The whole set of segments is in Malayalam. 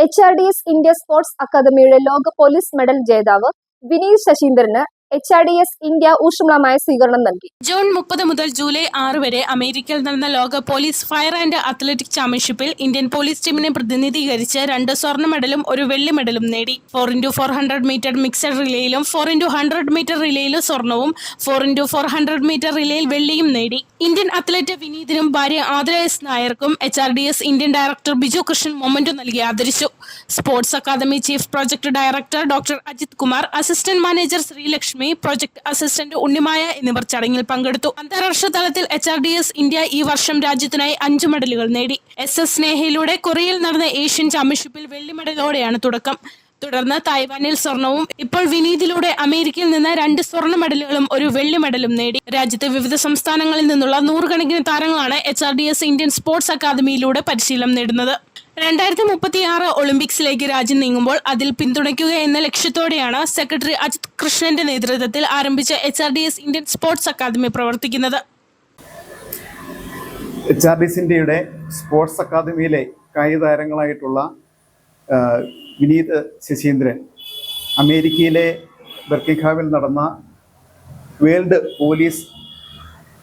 H R D S India sports അക്കാദമിയുടെ ലോക പോലീസ് മെഡൽ ജേതാവ് വിനീത് ശശീന്ദ്രന് H R D S India ഊഷ്മളമായ സ്വീകരണം നൽകി. ജൂൺ മുപ്പത് മുതൽ ജൂലൈ ആറ് വരെ അമേരിക്കയിൽ നടന്ന ലോക പോലീസ് ഫയർ ആൻഡ് അത്ലറ്റിക് ചാമ്പ്യൻഷിപ്പിൽ ഇന്ത്യൻ പോലീസ് ടീമിനെ പ്രതിനിധീകരിച്ച് രണ്ട് സ്വർണ മെഡലും ഒരു വെള്ളി മെഡലും നേടി. Four into four hundred metre mixed റിലേയിലും four into hundred metre റിലേയിലും സ്വർണവും four into four hundred metre റിലേയിൽ വെള്ളിയും നേടി. ഇന്ത്യൻ അത്ലറ്റ് വിനീതിനും ഭാര്യ Athira S നായർക്കും H R D S Indian director Biju Krishnan memento നൽകി ആദരിച്ചു. Sports academy chief project director doctor Ajith Kumar assistant manager Sreelakshmi project assistant Unnimaya എന്നിവർ ചടങ്ങിൽ പങ്കെടുത്തു. അന്താരാഷ്ട്ര തലത്തിൽ H R D S India ഈ വർഷം രാജ്യത്തിനായി അഞ്ചു മെഡലുകൾ നേടി. എസ് എസ് സ്നേഹയിലൂടെ കൊറിയയിൽ നടന്ന ഏഷ്യൻ ചാമ്പ്യൻഷിപ്പിൽ വെള്ളി മെഡലോടെയാണ് തുടക്കം. തുടർന്ന് തായ്വാനിൽ സ്വർണവും ഇപ്പോൾ വിനീതിലൂടെ അമേരിക്കയിൽ നിന്ന് രണ്ട് സ്വർണ മെഡലുകളും ഒരു വെള്ളി മെഡലും നേടി. രാജ്യത്തെ വിവിധ സംസ്ഥാനങ്ങളിൽ നിന്നുള്ള നൂറുകണക്കിന് താരങ്ങളാണ് എച്ച് ഇന്ത്യൻ സ്പോർട്സ് അക്കാദമിയിലൂടെ പരിശീലനം നേടുന്നത്. രണ്ടായിരത്തി മുപ്പത്തിയാറ് ഒളിമ്പിക്സിലേക്ക് രാജ്യം നീങ്ങുമ്പോൾ അതിൽ പിന്തുണയ്ക്കുക എന്ന ലക്ഷ്യത്തോടെയാണ് സെക്രട്ടറി അജിത് കൃഷ്ണന്റെ നേതൃത്വത്തിൽ ആരംഭിച്ച H R D S Indian sports academy പ്രവർത്തിക്കുന്നത്. എച്ച് ആർ ഡി എസ് ഇന്ത്യയുടെ സ്പോർട്സ് അക്കാദമിയിലെ കായിക താരങ്ങളായിട്ടുള്ള വിനീത് ശശീന്ദ്രൻ അമേരിക്കയിലെ ബർക്കിംഗ്ഹാമിൽ നടന്ന വേൾഡ് പോലീസ്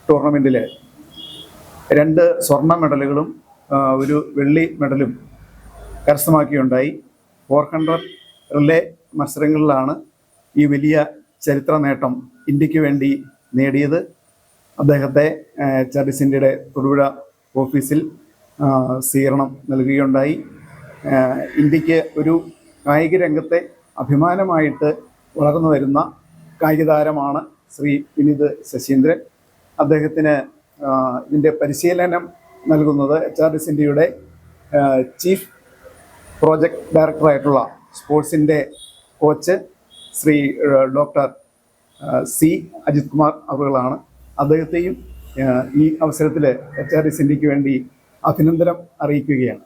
ടൂർണമെന്റിൽ രണ്ട് സ്വർണ മെഡലുകളും ഒരു വെള്ളി മെഡലും കരസ്ഥമാക്കിയുണ്ടായി. ഫോർ ഹൺഡ്രഡ് റിലേ മത്സരങ്ങളിലാണ് ഈ വലിയ ചരിത്ര നേട്ടം ഇന്ത്യയ്ക്ക് വേണ്ടി നേടിയത്. അദ്ദേഹത്തെ ചാർലിസ് ഇന്ത്യയുടെ തൊടുപുഴ ഓഫീസിൽ സ്വീകരണം നൽകുകയുണ്ടായി. ഇന്ത്യയ്ക്ക് ഒരു കായിക രംഗത്തെ അഭിമാനമായിട്ട് വളർന്നു വരുന്ന കായിക താരമാണ് ശ്രീ വിനീത് ശശീന്ദ്രൻ. അദ്ദേഹത്തിന് ഇതിന്റെ പരിശീലനം നൽകുന്നത് എച്ച് ആർ എസ് ഇന്ത്യയുടെ ആ, ചീഫ് പ്രോജക്ട് ഡയറക്ടറായിട്ടുള്ള സ്പോർട്സിന്റെ coach Shri doctor C Ajith Kumar അവറുകളാണ് അദ്ദേഹത്തെയും ഈ അവസരത്തിൽ എച്ച് ആർ എസ് ഇന്ത്യയ്ക്ക് വേണ്ടി അഭിനന്ദനം അറിയിക്കുകയാണ്.